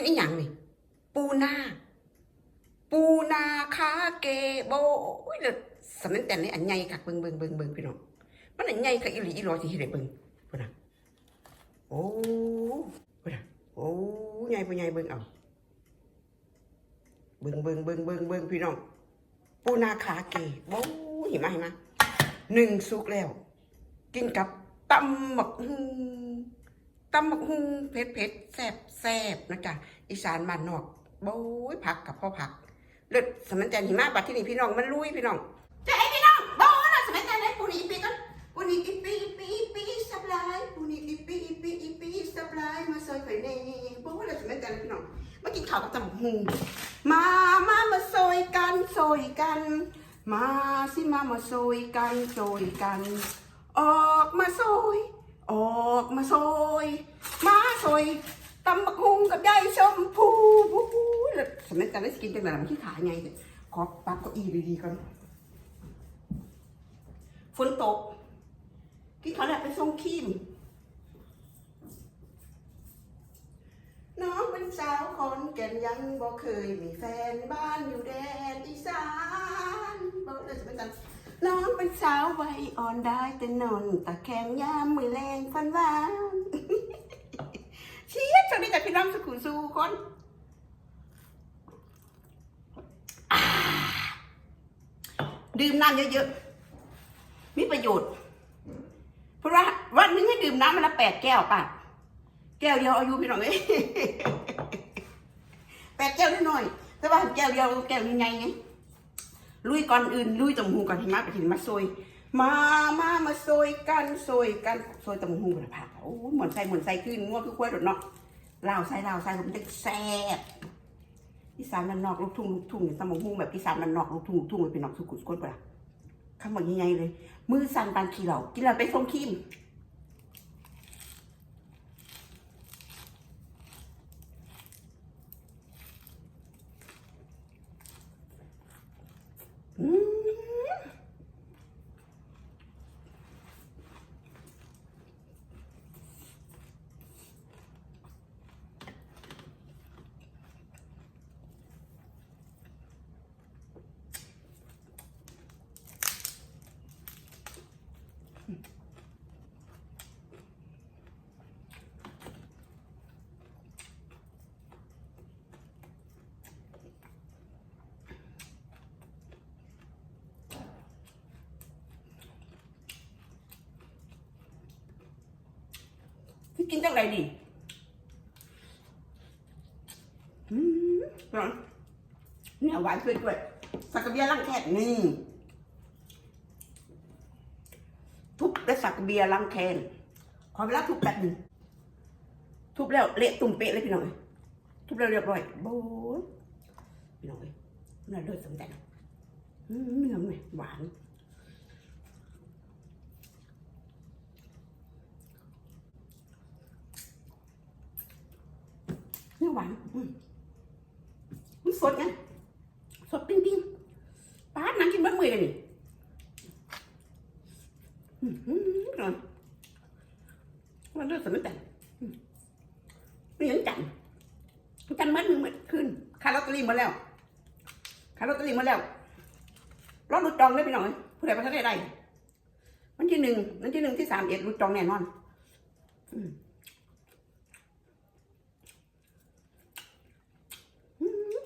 มันอีหยังนี่ปูนาปูนาคาเกโบโอ้ยเลิศสมันแต่ในอันใหญ่ค่ะเบิ่งเบิ่งเบิ่งเบิ่งพี่น้องมันอันใหญ่ค่ะอีหลีอีหลอที่เฮ็ดให้เบิ่งพุ่นน่ะโอ้พุ่นน่ะโอ้ใหญ่บ่ใหญ่เบิ่งเอาเบิ่งเบิ่งเบิ่งเบิ่งเบิ่งพี่น้องปูนาคาเกโอ้ยเห็นไหมเห็นไหมหนึ่งสุกแล้ว กินกับตำหมักฮุง ตำหมักฮุงเผ็ดเผ็ดแซ่บแซ่บนะจ๊ะอีสานบ้านนอกโบ้ยผักกับพ่อผักเลิศสมันแจนหิมะบัดที่นี่พี่น้องมันลุยพี่น้องจะให้พี่น้องโบ้นะสมันแจนให้ปูนี่อีปีกันปูนีอีปีอีปีอีปีสับลายปูนีอีปีอีปีอีปีสับลายมาซอยไข่อยแน่โบ้นะสมันแจนพี่น้องมากินข้าวกับตำหมักฮุงมามามาซอยกันซอยกัน มาสิมามาซอยกันซอยกัน ออกมาซอย ออกมาซอยมาซอยตำบักฮุงกับยายชมพูแล้วสมัยแต่ได้กินจังไหนมันที่ขาไงเนี่ยขอปรับเก้าอี้ดีๆก่อนฝนตกกินข้าวแลบไปส่งคีมน้องเป็นสาวขอนแก่นยังบ่เคยมีแฟนบ้านอยู่แดนอีสานบอกเลยสมัยแต่น้ องเป็นสาววัยอ่อนได้แต่นอนตะแคงยามมือแรงฟันหวานเชียร์สวัสดีจากพี่น้องสุขุมสู่คนดื่มน้ำเยอะๆ มีประโยชน์ เพราะว่าวันนึงให้ดื่มน้ำมันละแปดแก้วป่ะ แก้วเดียวอายุพี่น้องเอ้ยแปดแก้วนิดหน่อย แต่ว่าแก้วเดียวแก้วยังไงไง ลุยก่อนอื่นลุยตำหูก่อนที่มาไปถึงมาซอยมามามาซอยกันซอยกันซอยตำหูกันผักโอ้ยเหมือนใส่เหมือนใส่ขึ้นงัวคือควายดดเนาะลาวใส่ลาวใส่ผมจะแซ่บอีสานมันนอกลูกทุ่งลูกทุ่งเนี่ยตำหูแบบอีสานมันนอกลูกทุ่งลูกทุ่งมันเป็นนอกสุกุสก้นปะคำบอกยังไงเลย มือสั่นปานขี้เหล่ากินแล้วไปส่งคี ม กินจังไรดีอืมร้อนเนี่ยหวานขึ้นด้วยสักเบียร์ลังแคกนี่ทุบได้สักเบียร์ลังแคนขอเวลาทุบแป๊บหนึ่งทุบแล้วเละตุ่มเป๊ะเลยพี่น้องเอ้ยทุบแล้วเรียบร้อยโบ้ยพี่น้องเอ้ยน่าเลิศสมใจเนื้อมันหวาน เนื้อ หวานมันสดไงสดปิ้งปิ้งๆป้าดนั่งกินเบิ้มือกันนี่มอืมอร่อยมันเลือดสดไม่แต่งอืมไม่ยังจันจันมื่อมือมื่อคืนคาลอตเตอรี่หมาแล้วคาร์ลอตเตอรี่หมาแล้วรอดรุดจองเลยพี่น้อยผู้ใดประทับได้ได้วันที่หนึ่งวันที่หนึ่งที่สามเอ็ดรุดจองแน่นอน อืม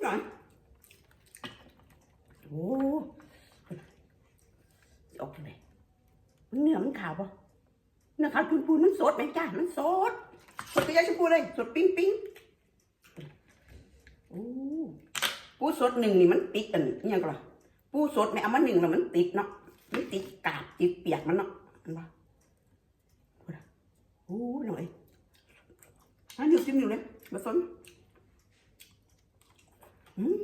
ร้อนโอ้ออกเลยมันเนื้อมัน ขาวปะเนื้อขาวจุนปูนมันสดไหมจ้ามันสดสดกระยาชมพูเลย สดปิ้งปิ้งโอ้ปูสดหนึ่งนี่มันติดอันนี้ยังก็ล่ะปูสดไม่เอามาหนึ่งแล้วมันติดเนาะมันติดกาบติดเปียกมันเนาะเห็นปะโอ้หน่อยอันนี้จิ้มอยู่เลยมาสนอืม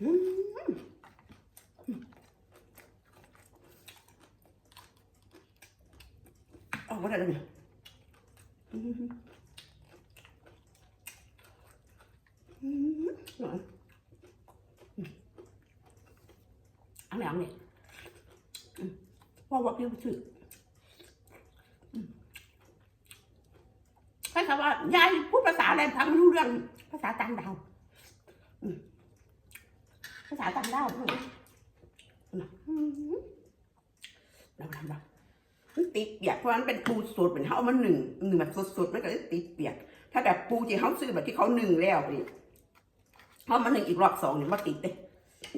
ออกมาได้แล้วเนี่ยอืมอืมหวานลังเนี่ยอืมว่าว่าพี่ชื่ออืมใช่คำว่ายายพูดภาษาอะไรฟังรู้เรื่องภาษาต่างดาว ภาษาต่างดาวพูดนะอืมเราทำแบบมันติดเปียกเพราะมันเป็นปูสดเป็นเขาเอามาหนึ่งหนึ่งแบบสดๆมันก็เลยติดเปียก ถ้าแบบปูที่เขาซื้อแบบที่เขาหนึ่งแล้วนี่เขามาหนึ่งอีกรอบสองนี่มาติดเลย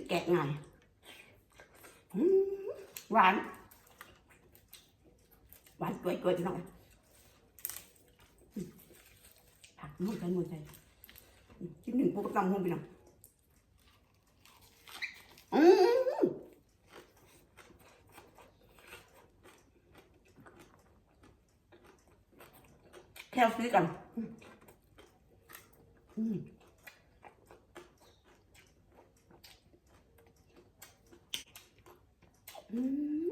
แกะง่ายอืมหวานหวานกล้วยกล้วยพี่น้องอืมผักมุ่นใจมุ่นใจอืมชิ้นหนึ่งปูกระตำมุ่นพี่น้องอืมแคือกันอืมอืมอืม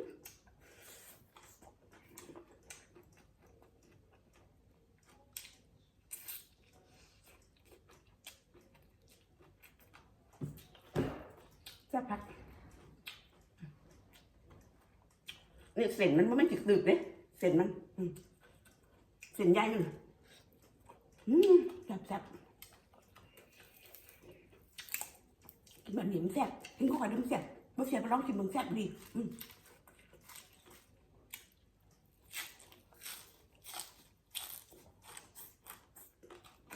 จะพักเนี่ยเส้นมันบ่แมันจิกดึกเลยเส้นมันเส้นใหญ่มัน อืมแซ่บแซ่บกินแบบนี้มันแซ่บกินข้าวกับน้ำแซ่บบ่แซ่บไปลองกินมันแซ่บดี อืม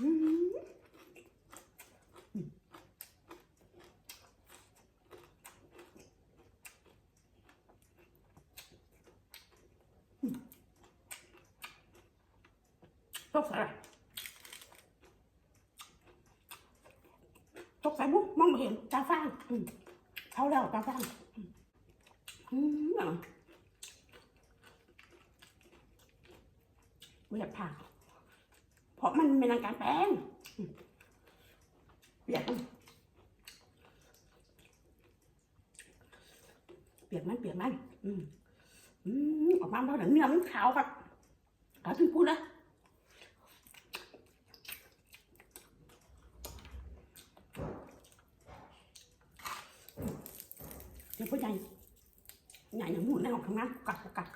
อืมตกใส่อะไรตกใส่มุกมองไม่เห็นตาฟางเข้าแล้วตาฟางอืมอืมอะไม่อยากผ่าเพราะมันเป็นอาการแป้งเปียกเปียกมันเปียกมันอืมออกมาแล้วเดี๋ยวเนื้อมันขาวครับขาวถึงพูดนะ เดี๋ยวพ่อใหญ่ใหญ่อย่างหมุนในห้างทำงานกัดกัด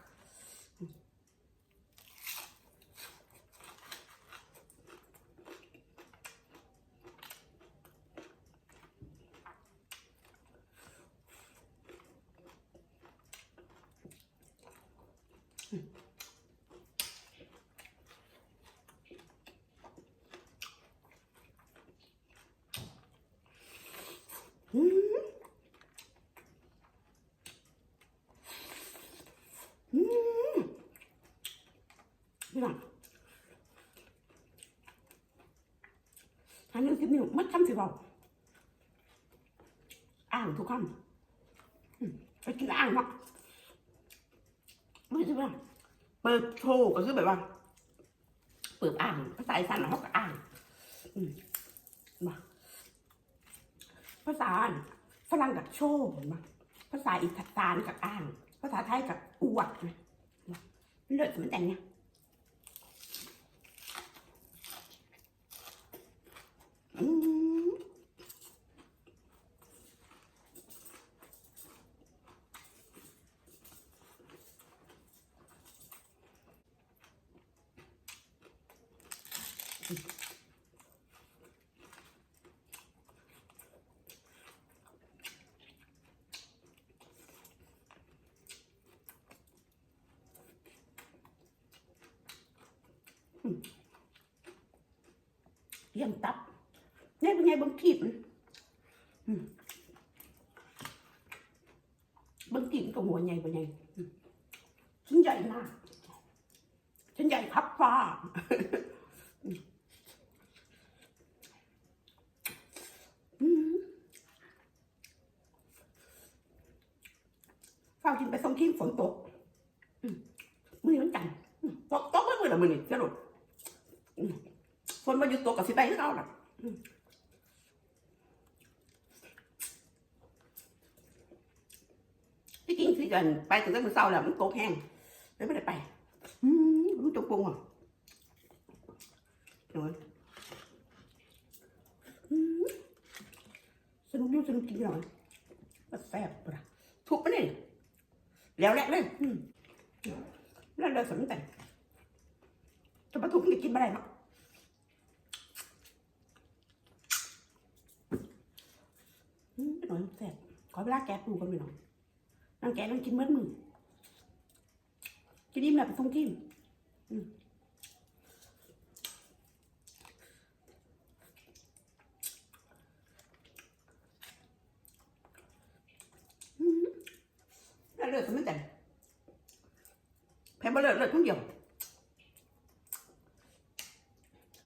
อืมอืม พี่น้องอันนี้คลิปนี้มัดคำสิบอกอ่างทุกคำไปกินอ่างเนาะไม่ใช่ว่าเปิดโชว์ก็คือแบบว่า เปิดอ่างภาษาอีสานเขาก็อ่างมาภาษาฝรั่งกับโชว์เห็นไหมภาษาอีสานกับอ่าง ภาษาไทยกับอวดนะเลิศเหมือนกันเนี่ย อืม เนี่ยเป็นไงบังขีดมันบังขีดมันกับหัวใหญ่เป็นไงอืมฉันใหญ่มากฉันใหญ่ครับฟ้าอืมฟ้ากินไปส่งทีมฝนตกมือมันจันทร์อืมตกตกไม่มือละมือนี่สรุปอืมฝนมาอยู่ตกกับสิไปให้เขาล่ะอืม ที่จริงคือกันไปถึงแต่มื้อเช้าแล้วมันตกกแห้งเลยไม่ได้ไปอืมรู้จงปรุงอะโอ้ยอืมสนุกอยู่สนุกจริงหน่อยก็แซ่บปะทุบไปเลยแล้วแหละเลยแล้วเลยสนใจจะมาทุบมันจะกินไม่ได้หรอกอืมหน่อยแซ่บขอเวลาแกะปูกันหน่อย นั่งแกะนั่งกินเมื่อมึงกินอิ่มแล้วไปส่งกินอืมแล้วเลือดสมันแต่แพ้บ่เลือดเลือดทุกอย่าง